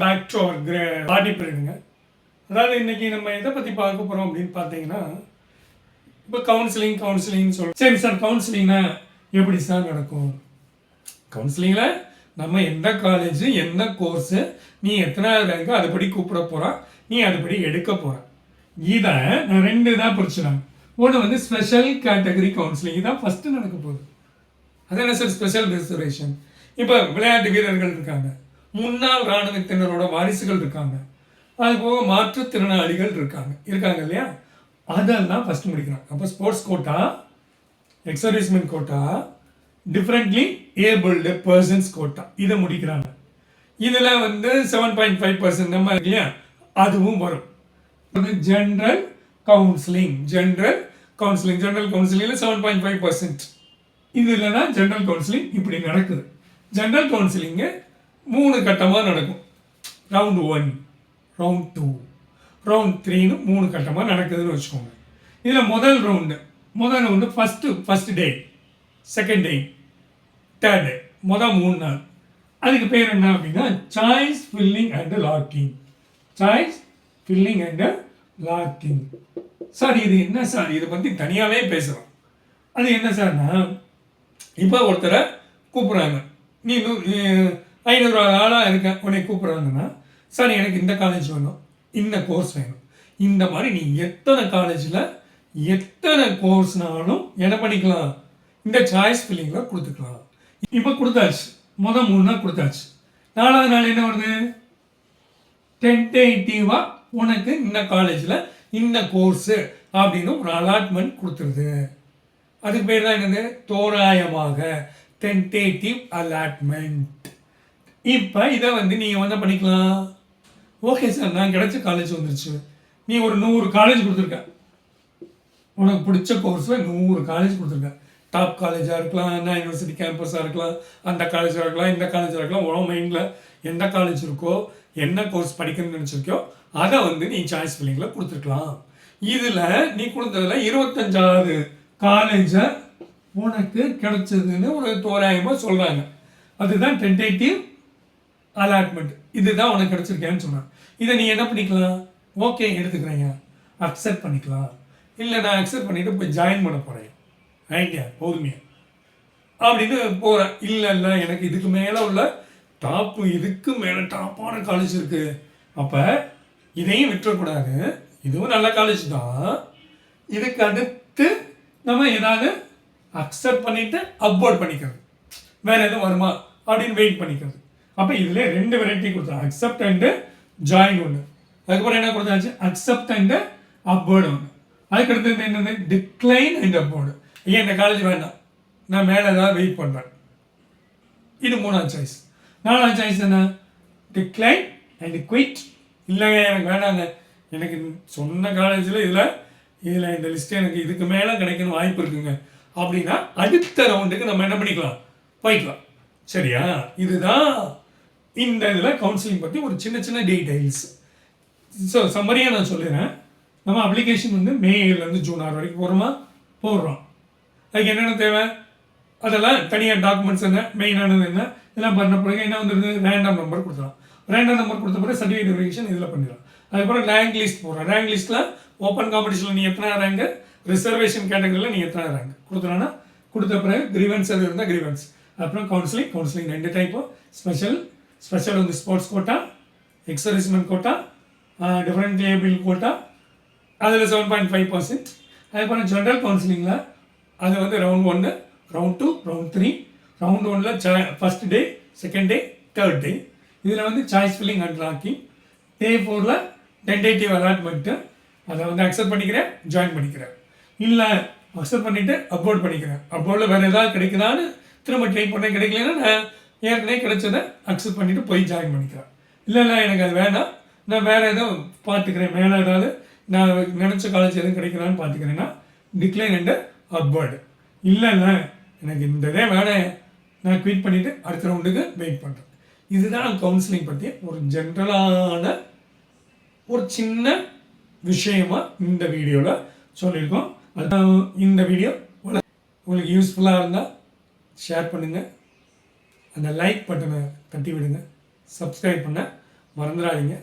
Back to அவர் பாடி பீரியடுங்க அதாவது இன்னைக்கு நம்ம எதை பற்றி பார்க்க போகிறோம் அப்படின்னு பார்த்தீங்கன்னா இப்போ கவுன்சிலிங் கவுன்சிலிங் சொல் சரி சார் கவுன்சிலிங்னா எப்படி சார் நடக்கும்? கவுன்சிலிங்கில் நம்ம எந்த காலேஜ் எந்த கோர்ஸு நீ எத்தனாவது ரேங்க் அதுபடி கூப்பிட போகிறான் நீ அதுபடி எடுக்க போகிற இதை நான் ரெண்டு இதாக பிரச்சனை ஒன்று வந்து ஸ்பெஷல் கேட்டகரி கவுன்சிலிங் இதான் ஃபஸ்ட்டு நடக்க போகுது. அது என்ன சார் ஸ்பெஷல் ரிசர்வேஷன் இப்போ விளையாட்டு வீரர்கள் இருக்காங்க. முன்னாள் இராணுவத்தினரோட வாரிசுகள் இருக்காங்க. அது போக மாற்றுத்திறனாளிகள் இருக்காங்க. இருக்காங்க இல்லையா? அதெல்லாம் ஃபஸ்ட்டு முடிக்கிறாங்க அப்போ sports quota exservicemen quota differently abled persons quota இதை முடிக்கிறாங்க. இதில் வந்து செவன் பாயிண்ட் ஃபைவ் பர்சன்ட் நம்ம இல்லையா? அதுவும் வரும். General counselling general counselling general கவுன்சிலிங்கில் செவன் பாயிண்ட் ஃபைவ் பர்சன்ட் இது இல்லைன்னா ஜென்ரல் கவுன்சிலிங் இப்படி நடக்குது. ஜென்ரல் கவுன்சிலிங்கு மூணு கட்டமாக நடக்கும். Round one round two round த்ரீன்னு மூணு கட்டமாக நடக்குதுன்னு வச்சுக்கோங்க. இதில் முதல் ரவுண்டு முதல் round first first day second day third day மொதல் மூணு நாள். அதுக்கு பேர் என்ன அப்படின்னா choice filling and locking choice filling and locking sir இது என்ன சார் இதை பற்றி தனியாகவே பேசுகிறோம் அது என்ன சார்னா இப்போ ஒருத்தரை கூப்பிட்றாங்க. நீ ஐநூறு ஆளாக இருக்க உன்னை கூப்பிட்றாங்கன்னா சார் எனக்கு இந்த காலேஜ் வேணும். இந்த கோர்ஸ் வேணும். இந்த மாதிரி நீ எத்தனை காலேஜில் எத்தனை கோர்ஸ்னாலும் என்ன பண்ணிக்கலாம்? இந்த சாய்ஸ் ஃபில்லிங்கில் கொடுத்துக்கலாம். இப்போ கொடுத்தாச்சு. மொதல் மூணு நாள் கொடுத்தாச்சு. நாலாவது நாள் என்ன வருது? டென்டேட்டிவாக உனக்கு இந்த காலேஜில் இந்த கோர்ஸு அப்படின்னு ஒரு அலாட்மெண்ட் கொடுத்துருது. அதுக்கு பேர் தான் என்னது? தோராயமாக டென்டேட்டிவ் அலாட்மெண்ட் இப்போ இதை வந்து நீங்கள் வந்து பண்ணிக்கலாம்? ஓகே சார் நான் கிடைச்ச காலேஜ் வந்துருச்சு. நீ ஒரு நூறு காலேஜ் கொடுத்துருக்க. உனக்கு பிடிச்ச கோர்ஸில் நூறு காலேஜ் கொடுத்துருக்க. டாப் காலேஜாக இருக்கலாம் அண்ணா யூனிவர்சிட்டி கேம்பஸாக இருக்கலாம் அந்த காலேஜாக இருக்கலாம் இந்த காலேஜாக இருக்கலாம். உன் மைண்டில் எந்த காலேஜ் இருக்கோ என்ன கோர்ஸ் படிக்கணும்னு நினச்சிருக்கியோ அதை வந்து நீ சாய்ஸ் ஃபில்லிங்கில் கொடுத்துருக்கலாம். இதில் நீ கொடுத்ததுல இருபத்தஞ்சாவது காலேஜை உனக்கு கிடைச்சதுன்னு ஒரு தோராயமாக சொல்கிறாங்க அதுதான் டென்டேட்டிவ் அலாட்மெண்ட் இதுதான் உனக்கு கிடச்சிருக்கேன்னு சொன்னான். இதை நீ என்ன பண்ணிக்கலாம்? ஓகே எடுத்துக்கிறேங்க. அக்செப்ட் பண்ணிக்கலாம். இல்லை நான் அக்செப்ட் பண்ணிட்டு போய் ஜாயின் பண்ண போகிறேன் ஐடியா போதுமே. அப்படின்னு போகிறேன் இல்லை இல்லை எனக்கு இதுக்கு மேலே உள்ள டாப்பு இதுக்கு மேலே டாப்பான காலேஜ் இருக்குது அப்போ இதையும் விட்டுறக்கூடாது. இதுவும் நல்ல காலேஜ் தான். இதுக்கு அடுத்து நம்ம ஏதாவது அக்செப்ட் பண்ணிவிட்டு அப்வோர்ட் பண்ணிக்கிறது. வேறு எதுவும் வருமா? அப்படின்னு வெயிட் பண்ணிக்கிறது. அப்போ இதில் ரெண்டு வெரைட்டி கொடுத்தாங்க அக்செப்ட் அண்டு ஜாயின் ஒன்று அதுக்கப்புறம் என்ன கொடுத்தாச்சு? அக்செப்ட் அண்டு அப்வோர்டு ஒன்று அதுக்கடுத்து என்னது? டிக்ளைன் அண்ட் அப்வோர்டு ஏன் இந்த காலேஜ் வேண்டாம். நான் மேலே ஏதாவது வெயிட் பண்ணுறேன் இது மூணாவது சாய்ஸ் நாலாவது சாய்ஸ் என்ன? டிக்ளைன் அண்ட் குயிட் இல்லைங்க எனக்கு வேணாங்க. எனக்கு சொன்ன காலேஜில் இதில் இதில் இந்த லிஸ்ட்டு எனக்கு இதுக்கு மேலே கிடைக்கணும் வாய்ப்பு இருக்குங்க. அப்படின்னா அடுத்த ரவுண்டுக்கு நம்ம என்ன பண்ணிக்கலாம்? போய்க்கலாம். சரியா? இதுதான் இந்த இதில் கவுன்சிலிங் பற்றி ஒரு சின்ன சின்ன டீடைல்ஸ் ஸோ சம்மரியாக நான் சொல்லிடுறேன் நம்ம அப்ளிகேஷன் வந்து மேலேருந்து ஜூன் ஆறு வரைக்கும் போகிறோமா போடுறோம். அதுக்கு என்னென்ன தேவை? அதெல்லாம் தனியாக டாக்குமெண்ட்ஸ் என்ன? மெயினானது என்ன? இதெல்லாம் பண்ண பிறகு என்ன வந்துருது? ரேண்டம் நம்பர் கொடுத்துலாம் ரேண்டம் நம்பர் கொடுத்த பிறகு சர்டிஃபிகேட் வெரிஃபிகேஷன் இதில் பண்ணிடலாம். அதுக்கப்புறம் ரேங்க் லிஸ்ட் போடுறோம். ரேங்க் லிஸ்ட்டில் ஓப்பன் காம்படிஷனில் நீ எத்தனை ரேங்க் ரிசர்வேஷன் கேட்டகரியில் நீ எத்தனை ரேங்க் கொடுத்தனா கொடுத்த பிறகு கிரீவன்ஸ் அது இருந்தால் கிரீவன்ஸ் அப்புறம் கவுன்சிலிங் கவுன்சிலிங் ரெண்டு டைப்பு ஸ்பெஷல் ஸ்பெஷல் வந்து sports quota exservicemen quota different label quota அதில் செவன் பாயிண்ட் ஃபைவ் பர்சன்ட் அதுக்கப்புறம் ஜென்ரல் கவுன்சிலிங்கில் அது வந்து ரவுண்ட் ஒன்று round two round three round ஒனில் first day second day third day இதில் வந்து choice filling and locking day ஃபோரில் டென்டேட்டிவ் அலாட்மெண்ட்டு அதை வந்து அக்செப்ட் பண்ணிக்கிறேன் ஜாயின் பண்ணிக்கிறேன் இல்லை அக்செப்ட் பண்ணிவிட்டு அப்லோட் பண்ணிக்கிறேன் அப்லோடில் வேறு ஏதாவது கிடைக்குதான்னு திரும்ப ட்ரை பண்ணேன் கிடைக்கலன்னா நான் ஏற்கனவே கிடைச்சதை அக்செப்ட் பண்ணிவிட்டு போய் ஜாயின் பண்ணிக்கிறேன். இல்லை இல்லை எனக்கு அது வேணாம் நான் வேறு ஏதோ பார்த்துக்கிறேன். மேலே ஏதாவது நான் நினச்ச காலேஜ் எதுவும் கிடைக்கிறான்னு பார்த்துக்கிறேன்னா டிக்ளைன் அண்டு அப்வர்டு இல்லை இல்லை எனக்கு இந்த இதே வேணாம் நான் குயிட் பண்ணிவிட்டு அடுத்த ரவுண்டுக்கு வெயிட் பண்ணுறேன் இதுதான் கவுன்சிலிங் பற்றி ஒரு ஜென்ரலான ஒரு சின்ன விஷயமா இந்த வீடியோவில் சொல்லியிருக்கோம். அதுதான் இந்த வீடியோ உங்களுக்கு யூஸ்ஃபுல்லாக இருந்தால் ஷேர் பண்ணுங்கள் அந்த லைக் பட்டனை தட்டி விடுங்க. சப்ஸ்கிரைப் பண்ண மறந்துடாதீங்க.